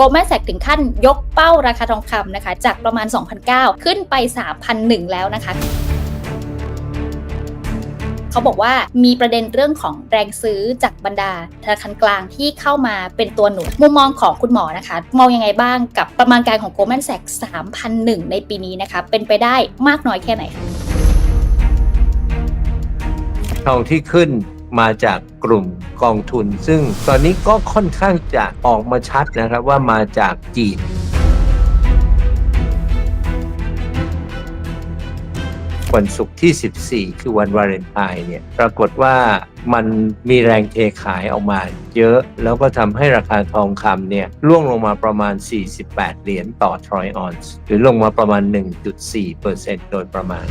Goldman Sachs ถึงขั้นยกเป้าราคาทองคำนะคะ จากประมาณ 2,009 ขึ้นไป 3,001 แล้วนะคะเขาบอกว่ามีประเด็นเรื่องของแรงซื้อจากบรรดาธนาคารกลางที่เข้ามาเป็นตัวหนุนมุมมองของคุณหมอนะคะ มองยังไงบ้างกับประมาณการของ Goldman Sachs 3,001 ในปีนี้นะคะ เป็นไปได้มากน้อยแค่ไหนคะทองที่ขึ้น มาจากกลุ่มกองทุน ซึ่งตอนนี้ก็ค่อนข้างจะออกมาชัดนะครับว่ามาจากจีนวันศุกร์ที่ 14 คือวันวาเลนไทน์เนี่ย ปรากฏว่ามันมีแรงเทขายออกมาเยอะ แล้วก็ทำให้ราคาทองคำเนี่ยร่วงลงมาประมาณ 48 เหรียญต่อทรอยออนซ์ หรือลงมาประมาณ 1.4%โดยประมาณ